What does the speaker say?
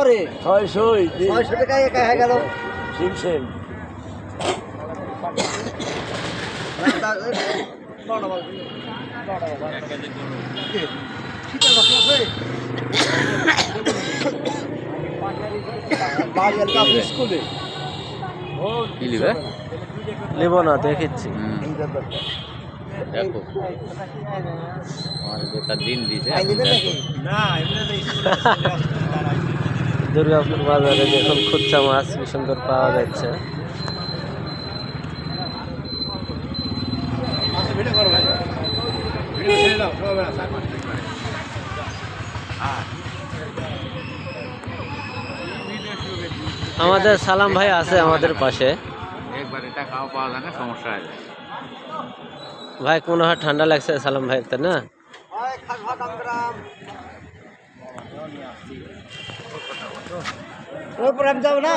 পরে? ছয়শই ছয়শো টাকায় একা হয়ে গেল। সিমসেম স্কুলে নেব? না দেখেছি দেখো। আমার দিন দিছে দুর্গাপুর বাজারে দেখুন খুচরা মাছ কি সুন্দর পাওয়া যাচ্ছে। আমাদের সালাম ভাই আছে আমাদের পাশে। একবার এটা খাওয়া পাওয়া যায় না সমস্যা যায়। ভাই কোনো হয় ঠান্ডা লাগছে সালাম ভাই তাই না পরে আমি যাব না?